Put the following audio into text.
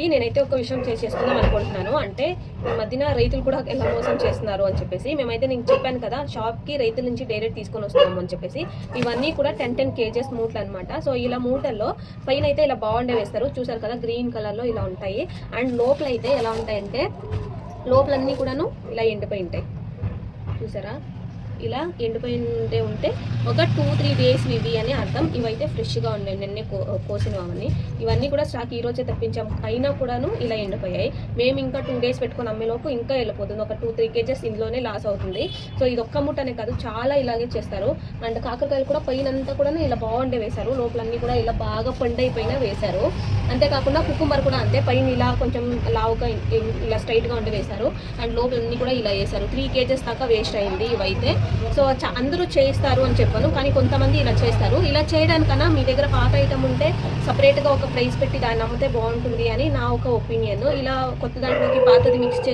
వాళ్ళకి నేనైతే ఒక విషయం చేసుకుందాం అనుకుంటున్నాను. అంటే ఈ మధ్యన రైతులు కూడా ఎలా మోసం చేస్తున్నారు అని చెప్పేసి మేమైతే నేను చెప్పాను కదా షాప్కి రైతుల నుంచి డైరెక్ట్ తీసుకొని వస్తున్నాము అని చెప్పేసి. ఇవన్నీ కూడా టెన్ టెన్ కేజెస్ మూటలు అనమాట సో ఇలా మూటల్లో పైన అయితే ఇలా బాగుండే వేస్తారు. చూసారు కదా గ్రీన్ కలర్లో ఇలా ఉంటాయి. అండ్ లోపల అయితే ఎలా ఉంటాయంటే లోపలన్నీ కూడాను ఇలా ఎండిపోయి ఉంటాయి. చూసారా? ఇలా ఎండిపోయి ఉంటే ఉంటే ఒక టూ త్రీ డేస్ ఇవి అని అర్థం. ఇవైతే ఫ్రెష్గా ఉన్నాయి. నిన్నే కో కోసినవి అవన్నీ ఇవన్నీ కూడా స్టాక్ ఈ రోజే తెప్పించాం. అయినా కూడాను ఇలా ఎండిపోయాయి. మేము ఇంకా టూ డేస్ పెట్టుకొని అమ్మేలోపు ఇంకా వెళ్ళిపోతుంది. ఒక టూ త్రీ కేజెస్ ఇందులోనే లాస్ అవుతుంది. సో ఇది ఒక్క ముట్టనే కాదు చాలా ఇలాగే చేస్తారు. అండ్ కాకరకాయలు కూడా పైన అంతా కూడా ఇలా బాగుండే వేశారు. లోపలన్నీ కూడా ఇలా బాగా పండైపోయినా వేశారు. అంతేకాకుండా కుకుంబర్ కూడా అంతే. పైన ఇలా కొంచెం లావుగా ఇలా స్ట్రైట్గా ఉండి వేశారు. అండ్ లోపలన్నీ కూడా ఇలా వేశారు. త్రీ కేజెస్ దాకా వేస్ట్ అయింది ఇవైతే. సో అందరూ చేస్తారు అని చెప్పాను కానీ కొంతమంది ఇలా చేస్తారు. ఇలా చేయడానికన్నా మీ దగ్గర పాత ఐటమ్ ఉంటే సపరేట్గా గా ఒక ప్రైస్ పెట్టి దాన్ని అమ్మితే బాగుంటుంది అని నా ఒక ఒపీనియన్ ఇలా కొత్త దాంట్లోకి పాతది మిక్స్ చేసి